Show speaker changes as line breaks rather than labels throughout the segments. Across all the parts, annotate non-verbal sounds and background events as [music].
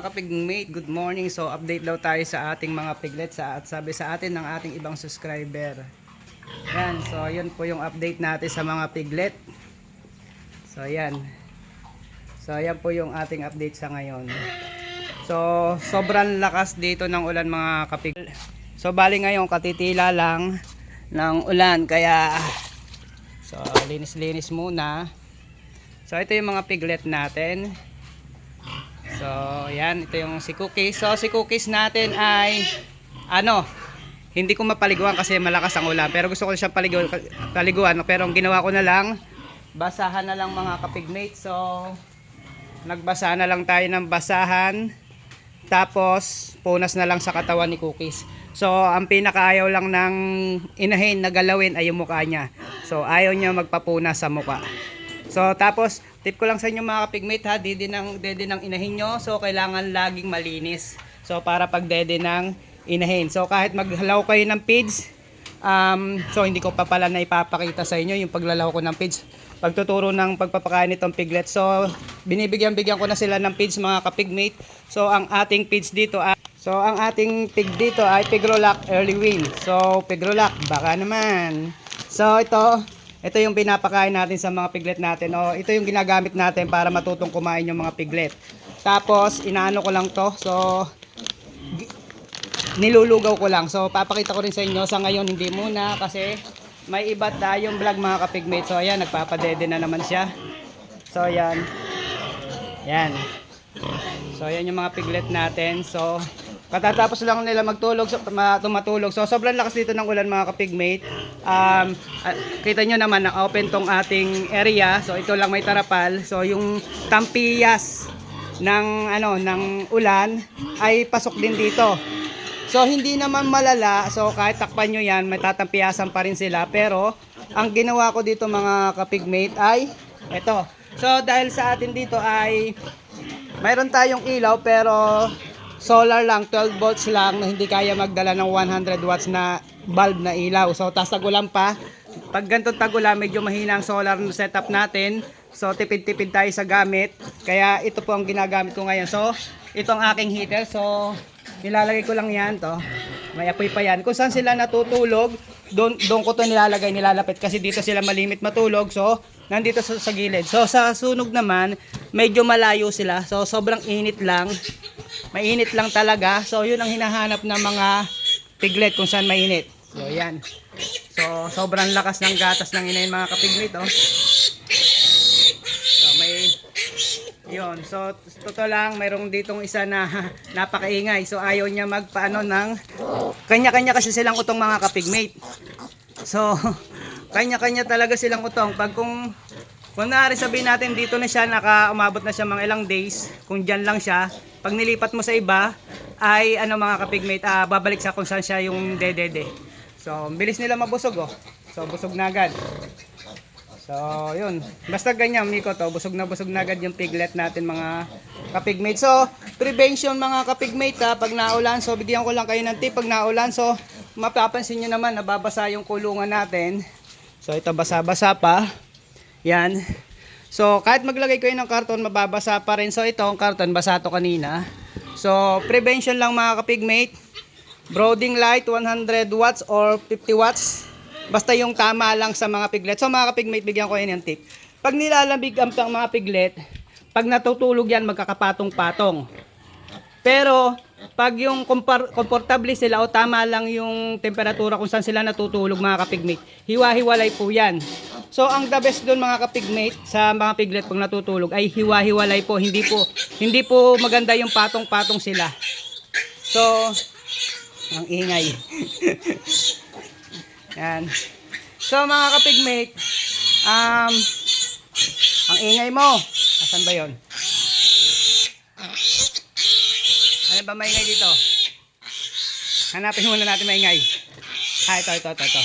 mga kapigmate, good morning. So update daw tayo sa ating mga piglet sa at sabi sa atin ng ating ibang subscriber. Yan, so yun po yung update natin sa mga piglet. So yan. So yan po yung ating update sa ngayon. So sobrang lakas dito ng ulan mga kapiglet. So bali ngayon katitila lang ng ulan kaya so linis-linis muna. So ito yung mga piglet natin. So, yan. Ito yung si Cookies. So, si Cookies natin ay, ano, hindi ko mapaliguan kasi malakas ang ulan. Pero gusto ko siyang paliguan. paliguan pero ang ginawa ko na lang, basahan na lang mga kapigmate. So, nagbasa na lang tayo ng basahan. Tapos, punas na lang sa katawan ni Cookies. So, ang pinakaayaw lang ng inahin na galawin ay yung mukha niya. So, ayaw niya magpapunas sa mukha. So, tapos, tip ko lang sa inyo mga kapigmate ha, dede ng, dede ng inahin nyo. So, kailangan laging malinis. So, para pag dede ng inahin. So, kahit maghalaw kayo ng pids, um, so hindi ko pa pala na ipapakita sa inyo yung paglalaw ko ng pids. Pagtuturo ng pagpapakain nitong piglet. So, binibigyan-bigyan ko na sila ng pids mga kapigmate. So, ang ating pids dito ay So, ang ating pig dito ay Pigrolac Early Win. So, Pigrolac, baka naman. So, ito, ito yung pinapakain natin sa mga piglet natin. O, ito yung ginagamit natin para matutong kumain yung mga piglet. Tapos, inaano ko lang to. So, nilulugaw ko lang. So, papakita ko rin sa inyo. Sa ngayon, hindi muna kasi may iba tayong vlog mga kapigmate. So, ayan, nagpapadede na naman siya. So, ayan. Yan. So, ayan yung mga piglet natin. So, katatapos lang nila magtulog, tumatulog. So, sobrang lakas dito ng ulan mga kapigmate. Um, ah, kita nyo naman na open tong ating area. So, ito lang may tarapal. So, yung tampiyas ng ano ng ulan ay pasok din dito. So hindi naman malala. So kahit takpan nyo yan, may tatampiyasan pa rin sila. Pero ang ginawa ko dito mga kapigmate ay ito. So dahil sa atin dito ay mayroon tayong ilaw pero solar lang, 12 volts lang na hindi kaya magdala ng 100 watts na bulb na ilaw. So tas tagulan pa. Pag ganito tagulan, medyo mahina ang solar setup natin. So tipid-tipid tayo sa gamit. Kaya ito po ang ginagamit ko ngayon. So ito ang aking heater. So nilalagay ko lang yan to. May apoy pa yan. Kung saan sila natutulog, doon doon ko to nilalagay, nilalapit kasi dito sila malimit matulog. So nandito sa, sa gilid. So sa sunog naman, medyo malayo sila. So sobrang init lang. Mainit lang talaga. So yun ang hinahanap ng mga piglet kung saan mainit. So yan. So sobrang lakas ng gatas ng inayin mga kapiglet oh. So may yun. So totoo lang mayroong ditong isa na [laughs] napakaingay. So ayaw niya magpaano ng kanya-kanya kasi silang utong mga kapigmate. So [laughs] kanya-kanya talaga silang utong. Pag kung Kunwari sabihin natin dito na siya, naka umabot na siya mga ilang days, kung dyan lang siya, pag nilipat mo sa iba, ay ano mga kapigmate, ah, babalik sa kung saan siya yung dedede. So, bilis nila mabusog oh. So, busog na agad. So, yun. Basta ganyan, Miko to. Busog na busog na agad yung piglet natin, mga kapigmate. So, prevention mga kapigmate ha. Pag naulan, so bigyan ko lang kayo ng tip. Pag naulan, so mapapansin nyo naman, nababasa yung kulungan natin. So, ito basa-basa pa. Yan. So, kahit maglagay kayo ng karton, mababasa pa rin. So, ito, ang karton, basa to kanina. So, prevention lang mga kapigmate. Brooding light, 100 watts or 50 watts. Basta yung tama lang sa mga piglet. So, mga kapigmate, bigyan ko yan ng tip. Pag nilalambig ang mga piglet, pag natutulog yan, magkakapatong-patong. Pero, pag yung kompar- komportable sila o tama lang yung temperatura kung saan sila natutulog mga kapigmate, hiwa-hiwalay po yan. So, ang the best doon mga kapigmate sa mga piglet pag natutulog ay hiwa-hiwalay po. Hindi po, hindi po maganda yung patong-patong sila. So, ang ingay. [laughs] Yan. So, mga kapigmate, um, ang ingay mo. Asan ba yon? Ano ba maingay dito? Hanapin muna natin maingay. Ah, ito, ito, ito, ito.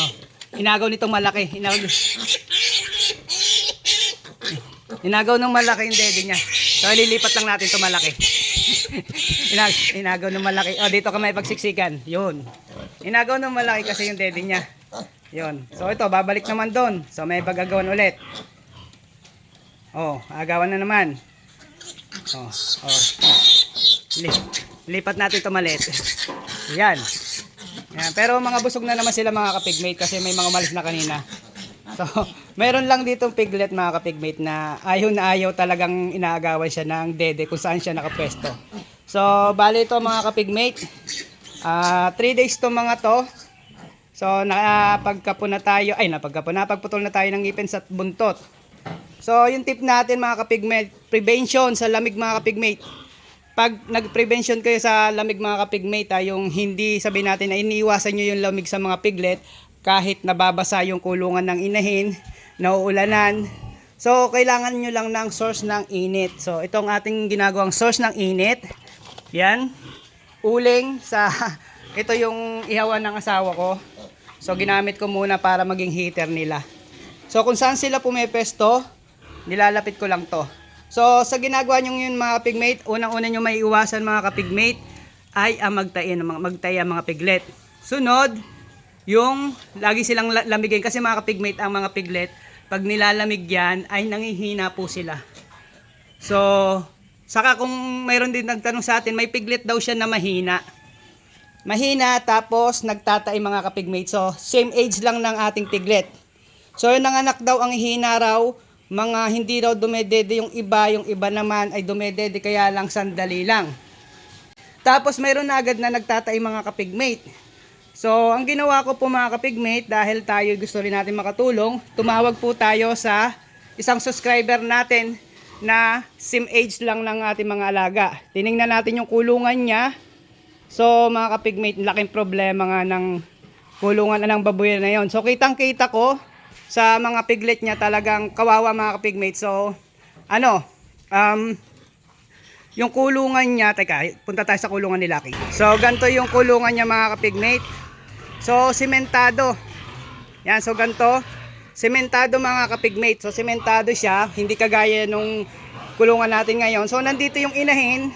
Oh, inagaw nitong malaki. Inagaw, inagaw ng malaki yung dede niya. So, ililipat lang natin ito malaki. [laughs] Inag inagaw ng malaki. Oh, dito ka may pagsiksikan. Yun. Inagaw ng malaki kasi yung dede niya. Yun. So, ito, babalik naman doon. So, may bagagawan ulit. Oh, agawan na naman. Oh, oh. Li- lipat natin ito maliit. Yan. Yan. Pero mga busog na naman sila mga kapigmate kasi may mga malis na kanina. So, [laughs] meron lang ditong piglet mga kapigmate na ayaw na ayaw talagang inaagawan siya ng dede kung saan siya nakapwesto. So, bali ito mga kapigmate. Ah, 3 days to mga to. So, napagkapo na tayo, ay napagkapo, napagputol na tayo ng ngipin sa buntot. So, yung tip natin mga kapigmate, prevention sa lamig mga kapigmate. Pag nag-prevention kayo sa lamig mga kapigmate, ha, yung hindi sabi natin na iniiwasan nyo yung lamig sa mga piglet, kahit nababasa yung kulungan ng inahin, nauulanan. So, kailangan nyo lang ng source ng init. So, itong ating ginagawang source ng init. Yan. Uling sa, [laughs] ito yung ihawan ng asawa ko. So, ginamit ko muna para maging heater nila. So, kung saan sila pumepesto, nilalapit ko lang to. So, sa ginagawa nyo yun mga pigmate, unang-una nyo may iwasan mga kapigmate ay ang magtaya ng mga magtaya mga piglet. Sunod, yung lagi silang la- lamigin kasi mga kapigmate ang mga piglet, pag nilalamig yan ay nangihina po sila. So, saka kung mayroon din nagtanong sa atin, may piglet daw siya na mahina. Mahina tapos nagtatay mga kapigmate. So, same age lang ng ating piglet. So, yung nanganak daw ang hina raw, mga hindi raw dumedede yung iba, yung iba naman ay dumedede kaya lang sandali lang. Tapos mayroon na agad na nagtatay mga kapigmate. So, ang ginawa ko po mga kapigmate, dahil tayo gusto rin natin makatulong, tumawag po tayo sa isang subscriber natin na sim age lang ng ating mga alaga. Tiningnan natin yung kulungan niya. So, mga kapigmate, laking problema nga ng kulungan na ng baboy na yon. So, kitang-kita ko sa mga piglet niya talagang kawawa mga kapigmate. So, ano, um, yung kulungan niya, teka, punta tayo sa kulungan ni Lucky. So, ganito yung kulungan niya mga kapigmate. So, simentado. Yan, so ganito. Simentado mga kapigmate. So, simentado siya. Hindi kagaya nung kulungan natin ngayon. So, nandito yung inahin.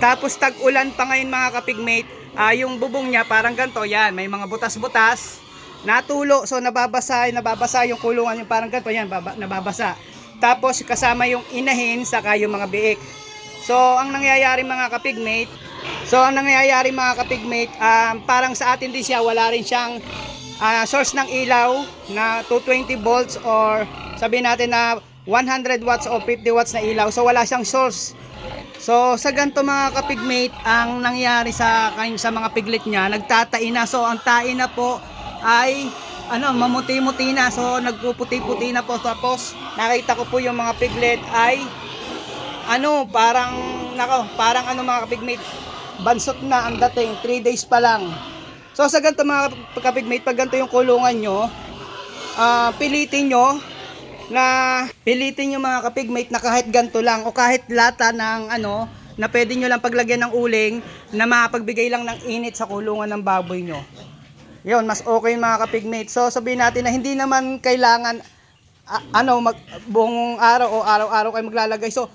Tapos, tag-ulan pa ngayon mga kapigmate. Ah, yung bubong niya parang ganito. Yan, may mga butas-butas. Natulo. So, nababasa, nababasa yung kulungan yung parang ganito. Yan, baba, nababasa. Tapos, kasama yung inahin saka yung mga biik. So, ang nangyayari mga kapigmate, so ang nangyayari mga kapigmate, um, parang sa atin din siya, wala rin siyang ah, source ng ilaw na 220 volts or sabihin natin na 100 watts o 50 watts na ilaw. So, wala siyang source. So, sa ganito mga kapigmate, ang nangyari sa, sa mga piglet niya, nagtatai na. So, ang tai na po ay ano, mamuti-muti na. So, nagpuputi-puti na po. Tapos, nakita ko po yung mga piglet ay ano, parang, nako, parang ano mga kapigmate, bansot na ang dating, 3 days pa lang. So sa ganito mga kapigmate, pag ganito yung kulungan nyo, ah, pilitin nyo na pilitin nyo mga kapigmate na kahit ganito lang o kahit lata ng ano, na pwede nyo lang paglagyan ng uling na makapagbigay lang ng init sa kulungan ng baboy nyo. Yun, mas okay mga kapigmate. So sabihin natin na hindi naman kailangan a- ano mag buong araw o araw-araw kayo maglalagay. So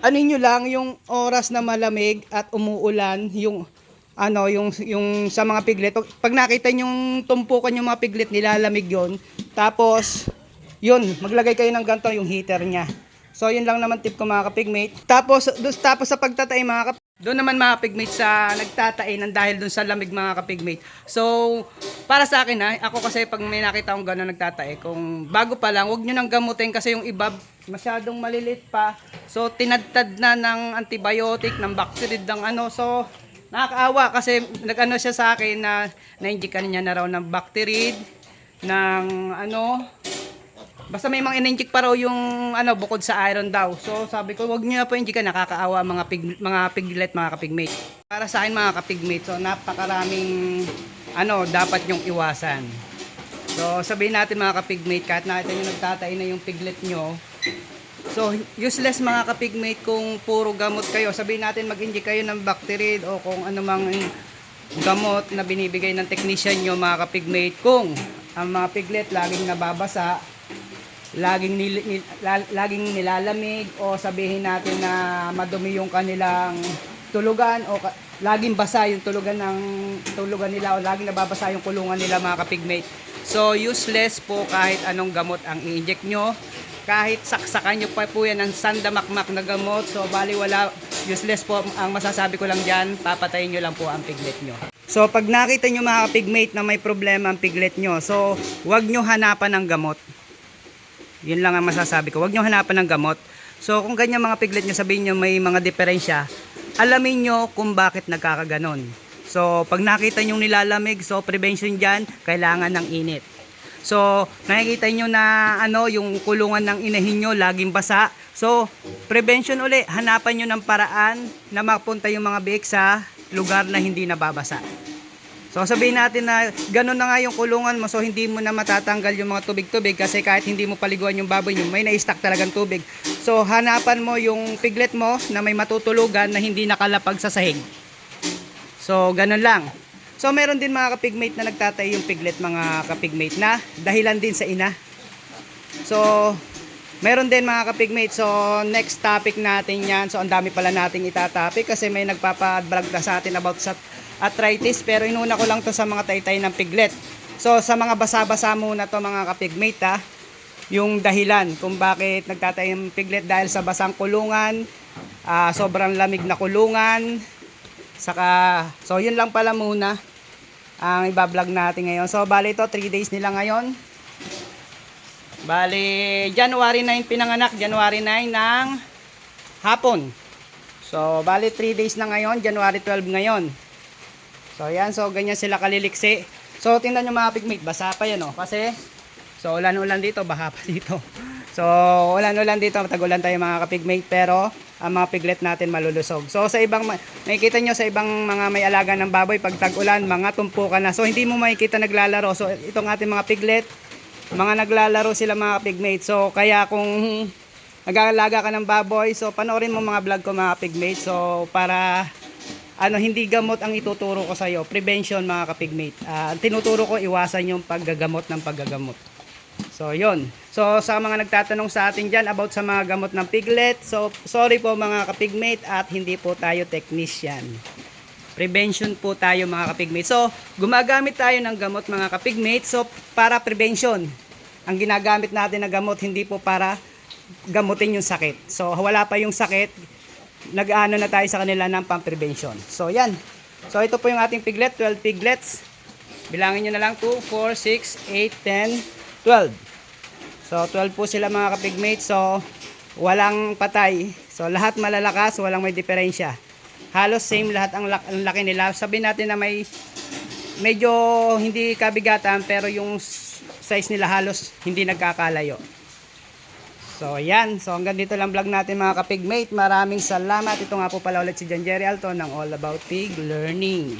ano nyo lang yung oras na malamig at umuulan yung ano yung yung sa mga piglet pag, nakita yung tumpukan yung mga piglet nilalamig yon tapos yun maglagay kayo ng ganito yung heater niya so yun lang naman tip ko mga kapigmate tapos tapos sa pagtatay mga kap doon naman mga pigmate sa nagtatay ng dahil doon sa lamig mga kapigmate. So, para sa akin ha, ako kasi pag may nakita akong gano'n nagtatay, kung bago pa lang, huwag nyo nang gamutin kasi yung iba masyadong malilit pa. So, tinadtad na ng antibiotic, ng bacteria, ng ano. So, nakakaawa kasi nag-ano siya sa akin na na-injikan niya na raw ng bacteria, ng ano, Basta may mga in-inject pa raw yung ano bukod sa iron daw. So sabi ko wag niyo na po injikan nakakaawa mga pig, mga piglet mga kapigmate. Para sa akin mga kapigmate so napakaraming ano dapat yung iwasan. So sabihin natin mga kapigmate kahit nakita niyo nagtatay na yung piglet nyo. So useless mga kapigmate kung puro gamot kayo. Sabihin natin mag-inject kayo ng bacteria o kung ano mang gamot na binibigay ng technician nyo mga kapigmate kung ang mga piglet laging nababasa laging nil, nil- la- laging nilalamig o sabihin natin na madumi yung kanilang tulugan o laging basa yung tulugan ng tulugan nila o laging nababasa yung kulungan nila mga kapigmate. So useless po kahit anong gamot ang i-inject nyo. kahit saksakan nyo pa po yan ng sandamakmak na gamot. So, bali wala, useless po. Ang masasabi ko lang dyan, papatayin nyo lang po ang piglet nyo. So, pag nakita nyo mga pigmate na may problema ang piglet nyo, so, wag nyo hanapan ng gamot. Yun lang ang masasabi ko. Huwag nyo hanapan ng gamot. So, kung ganyan mga piglet nyo, sabihin nyo may mga diferensya, alamin nyo kung bakit nagkakaganon. So, pag nakita nyo nilalamig, so prevention dyan, kailangan ng init. So, nakikita nyo na ano, yung kulungan ng inahin nyo, laging basa. So, prevention uli, hanapan nyo ng paraan na mapunta yung mga biik sa lugar na hindi nababasa. So sabihin natin na ganun na nga yung kulungan mo so hindi mo na matatanggal yung mga tubig-tubig kasi kahit hindi mo paliguan yung baboy nyo may na-stack talagang tubig. So hanapan mo yung piglet mo na may matutulugan na hindi nakalapag sa sahig. So ganun lang. So meron din mga kapigmate na nagtatay yung piglet mga kapigmate na dahilan din sa ina. So meron din mga kapigmate. So next topic natin yan. So ang dami pala nating itatopic kasi may nagpapa-vlog na sa atin about sa arthritis pero inuna ko lang to sa mga taytay ng piglet. So sa mga basa-basa muna to mga kapigmate ha, yung dahilan kung bakit nagtatay ng piglet dahil sa basang kulungan, ah, sobrang lamig na kulungan, saka so yun lang pala muna ang ibablog natin ngayon. So bali ito 3 days nila ngayon. Bali January 9 pinanganak, January 9 ng hapon. So bali 3 days na ngayon, January 12 ngayon. So yan, so ganyan sila kaliliksi. So tingnan nyo mga pigmate, basa pa yan oh. Kasi, so ulan-ulan dito, baha pa [laughs] dito. So ulan-ulan dito, tagulan tayo mga kapigmate. Pero ang mga piglet natin malulusog. So sa ibang, ma- nakikita nyo sa ibang mga may alaga ng baboy, pag tag-ulan, mga tumpukan na. So hindi mo makikita naglalaro. So itong ating mga piglet, mga naglalaro sila mga pigmate. So kaya kung nag-aalaga ka ng baboy, so panoorin mo mga vlog ko mga pigmate. So para ano hindi gamot ang ituturo ko sa iyo, prevention mga kapigmate. Ang tinuturo ko iwasan yung paggagamot ng paggagamot. So, yon. So, sa mga nagtatanong sa atin dyan about sa mga gamot ng piglet, so, sorry po mga kapigmate at hindi po tayo technician. Prevention po tayo mga kapigmate. So, gumagamit tayo ng gamot mga kapigmate, so, para prevention. Ang ginagamit natin na gamot, hindi po para gamutin yung sakit. So, wala pa yung sakit, nag-ano na tayo sa kanila ng pang-prevention. So, yan. So, ito po yung ating piglet, 12 piglets. Bilangin nyo na lang 2, 4, 6, 8, 10, 12. So, 12 po sila mga kapigmate. So, walang patay. So, lahat malalakas, walang may diferensya. Halos same lahat ang, lak- ang laki nila. Sabihin natin na may medyo hindi kabigatan pero yung size nila halos hindi nagkakalayo. So, yan. So, hanggang dito lang vlog natin mga kapigmate. Maraming salamat. Ito nga po pala ulit si John Jerry Alto ng All About Pig Learning.